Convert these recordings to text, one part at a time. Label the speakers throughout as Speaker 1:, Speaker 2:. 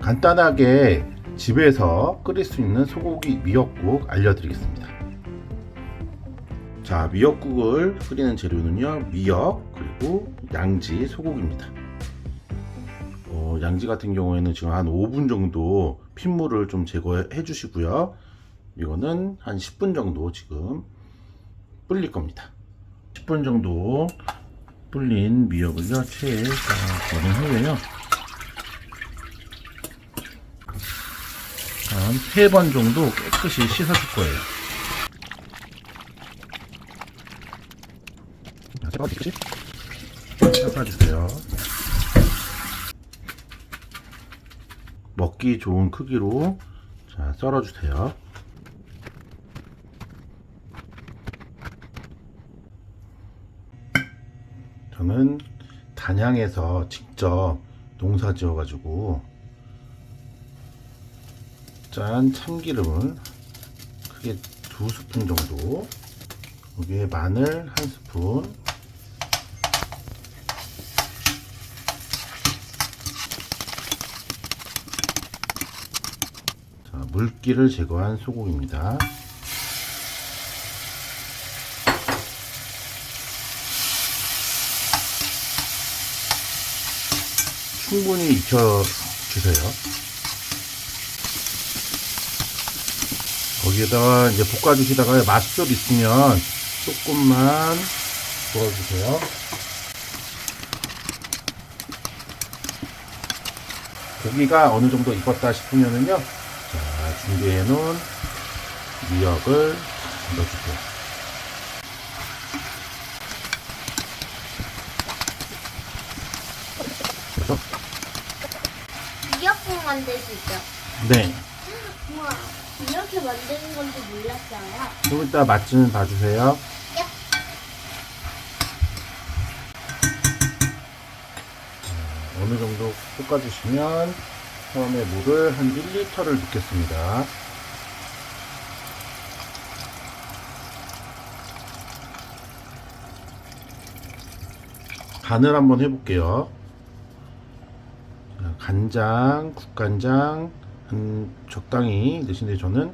Speaker 1: 간단하게 집에서 끓일 수 있는 소고기 미역국 알려드리겠습니다. 자, 미역국을 끓이는 재료는요, 미역, 그리고 양지, 소고기입니다. 어, 양지 같은 경우에는 지금 한 5분 정도 핏물을 좀 제거해 주시고요. 이거는 한 10분 정도 지금 불릴 겁니다. 10분 정도 불린 미역을요, 체에 버린 후에요. 한 3번 정도 깨끗이 씻어줄 거예요. 자, 섞어주시 섞어주세요. 먹기 좋은 크기로 자, 썰어주세요. 저는 단양에서 직접 농사 지어가지고 짠 참기름을 크게 두 스푼 정도 여기에 마늘 한 스푼 자, 물기를 제거한 소고기입니다. 충분히 익혀주세요. 거기에다가 이제 볶아주시다가 맛술 있으면 조금만 부어주세요. 고기가 어느 정도 익었다 싶으면은요, 자, 준비해 놓은 미역을 넣어주세요. 그래서,
Speaker 2: 미역국 만드시죠?
Speaker 1: 네.
Speaker 2: 우와, 이렇게 만드는 건지 몰랐어요.
Speaker 1: 좀 이따 맛 좀 봐주세요.
Speaker 2: 예.
Speaker 1: 자, 어느 정도 볶아주시면 처음에 물을 한 1리터를 넣겠습니다. 간을 한번 해볼게요. 자, 간장, 국간장 한 적당히 넣으신데 저는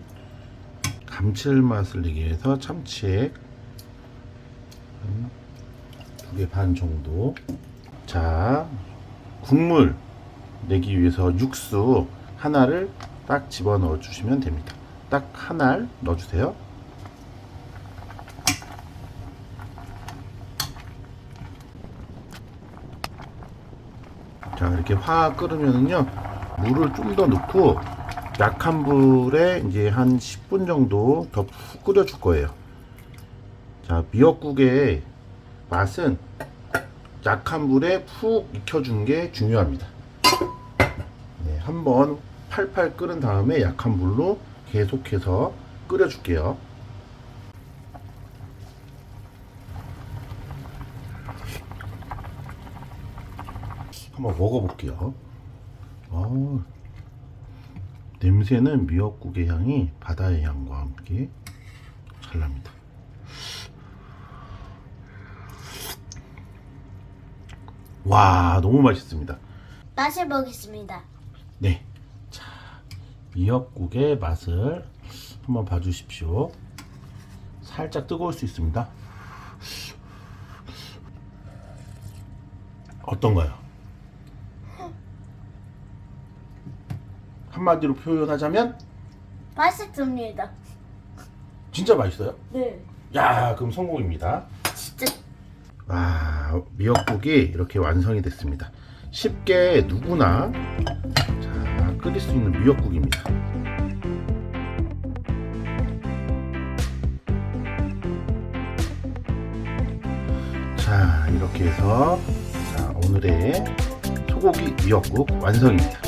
Speaker 1: 감칠맛을 내기 위해서 참치액 두 개 반 정도. 자, 국물 내기 위해서 육수 하나를 딱 집어 넣어 주시면 됩니다. 딱 하나를 넣어 주세요. 자, 이렇게 화 끓으면은요, 물을 좀 더 넣고, 약한 불에 이제 한 10분 정도 더 푹 끓여 줄 거예요. 자, 미역국의 맛은 약한 불에 푹 익혀 준 게 중요합니다. 네, 한번 팔팔 끓은 다음에 약한 불로 계속해서 끓여 줄게요. 한번 먹어볼게요. 아, 냄새는 미역국의 향이 바다의 향과 함께 잘 납니다. 와, 너무 맛있습니다.
Speaker 2: 맛을 보겠습니다.
Speaker 1: 네. 자, 미역국의 맛을 한번 봐주십시오. 살짝 뜨거울 수 있습니다. 어떤가요? 한마디로 표현하자면
Speaker 2: 맛있습니다.
Speaker 1: 진짜 맛있어요?
Speaker 2: 네.
Speaker 1: 야, 그럼 성공입니다.
Speaker 2: 진짜
Speaker 1: 와, 미역국이 이렇게 완성이 됐습니다. 쉽게 누구나 자, 끓일 수 있는 미역국입니다. 자, 이렇게 해서 자, 오늘의 소고기 미역국 완성입니다.